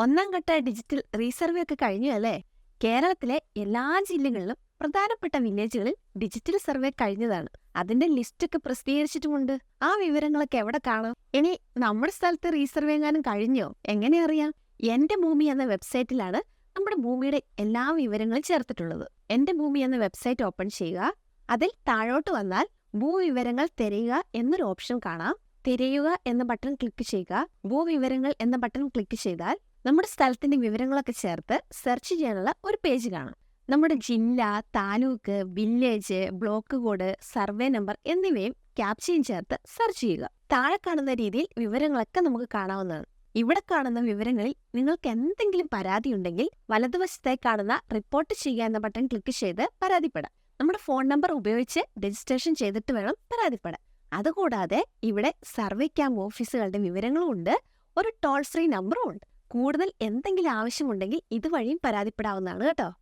ഒന്നാം ഘട്ട digital resurvey ഒക്കെ കഴിഞ്ഞു അല്ലേ? കേരളത്തിലെ എല്ലാ ജില്ലകളിലും പ്രധാനപ്പെട്ട വില്ലേജുകളിൽ ഡിജിറ്റൽ സർവേ കഴിഞ്ഞതാണ്. അതിന്റെ ലിസ്റ്റ് ഒക്കെ പ്രസിദ്ധീകരിച്ചിട്ടുമുണ്ട്. ആ വിവരങ്ങളൊക്കെ എവിടെ കാണാം? ഇനി നമ്മുടെ സ്ഥലത്ത് റീസർവേ എങ്ങാനും കഴിഞ്ഞോ? എങ്ങനെ അറിയാം? എന്റെ ഭൂമി എന്ന വെബ്സൈറ്റിലാണ് നമ്മുടെ ഭൂമിയുടെ എല്ലാ വിവരങ്ങളും ചേർത്തിട്ടുള്ളത്. എന്റെ ഭൂമി എന്ന വെബ്സൈറ്റ് ഓപ്പൺ ചെയ്യുക. അതിൽ താഴോട്ട് വന്നാൽ ഭൂവിവരങ്ങൾ തിരയുക എന്നൊരു ഓപ്ഷൻ കാണാം. തിരയുക എന്ന ബട്ടൺ ക്ലിക്ക് ചെയ്യുക. ഭൂവിവരങ്ങൾ എന്ന ബട്ടൺ ക്ലിക്ക് ചെയ്താൽ നമ്മുടെ സ്ഥലത്തിന്റെ വിവരങ്ങളൊക്കെ ചേർത്ത് സെർച്ച് ചെയ്യാനുള്ള ഒരു പേജ് കാണാം. നമ്മുടെ ജില്ല taluk village block code survey number എന്നിവയും ക്യാപ്ചയും ചേർത്ത് സെർച്ച് ചെയ്യുക. താഴെ കാണുന്ന രീതിയിൽ വിവരങ്ങളൊക്കെ നമുക്ക് കാണാവുന്നതാണ്. ഇവിടെ കാണുന്ന വിവരങ്ങളിൽ നിങ്ങൾക്ക് എന്തെങ്കിലും പരാതി ഉണ്ടെങ്കിൽ വലതുവശത്തായി കാണുന്ന റിപ്പോർട്ട് ചെയ്യുക എന്ന ബട്ടൺ ക്ലിക്ക് ചെയ്ത് പരാതിപ്പെടാം നമ്മുടെ ഫോൺ നമ്പർ ഉപയോഗിച്ച് രജിസ്ട്രേഷൻ ചെയ്തിട്ട് വേണം പരാതിപ്പെടാൻ. അതുകൂടാതെ ഇവിടെ സർവേ ക്യാമ്പ് ഓഫീസുകളുടെ വിവരങ്ങളും ഉണ്ട്. ഒരു ടോൾ ഫ്രീ നമ്പറും ഉണ്ട്. കൂടുതൽ എന്തെങ്കിലും ആവശ്യമുണ്ടെങ്കിൽ ഇതുവഴിയും പരാതിപ്പെടാവുന്നതാണ് കേട്ടോ.